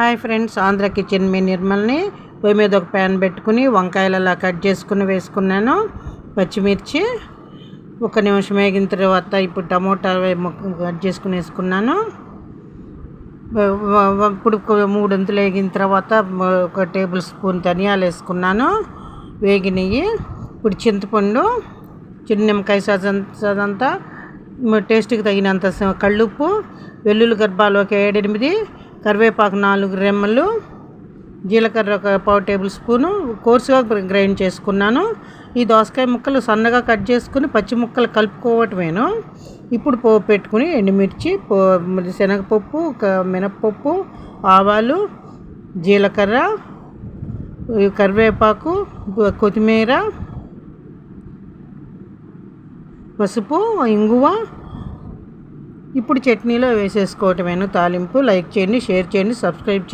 Hi friends Andhra kitchen మీ నిర్మల్ని. పొయ్యి మీద ఒక ప్యాన్ పెట్టుకుని వంకాయలు అలా కట్ చేసుకుని వేసుకున్నాను. పచ్చిమిర్చి ఒక నిమిషం వేగిన తర్వాత ఇప్పుడు టమోటా కట్ చేసుకుని వేసుకున్నాను. ఇప్పుడు మూడు వంతులు వేగిన తర్వాత ఒక టేబుల్ స్పూన్ ధనియాలు వేసుకున్నాను. వేగినవి ఇప్పుడు చింతపండు చిన్న నిమ్మకాయ సదంతా టేస్ట్కి తగినంత కళ్ళుప్పు వెల్లుల్లి గర్భాలు ఒక ఏడెనిమిది కరివేపాకు నాలుగు రెమ్మలు జీలకర్ర ఒక పావు టేబుల్ స్పూను కోర్సుగా గ్రైండ్ చేసుకున్నాను. ఈ దోసకాయ ముక్కలు సన్నగా కట్ చేసుకుని పచ్చి ముక్కలు కలుపుకోవటమేను. ఇప్పుడు పోపు పెట్టుకుని ఎండుమిర్చి పో మరి శనగపప్పు క- మినప్పప్పు ఆవాలు జీలకర్ర కరివేపాకు కొత్తిమీర పసుపు ఇంగువ ఇప్పుడు చట్నీలో వేసేసుకోవటమేను తాలింపు. లైక్ చేయండి షేర్ చేయండి సబ్స్క్రైబ్ చేయండి.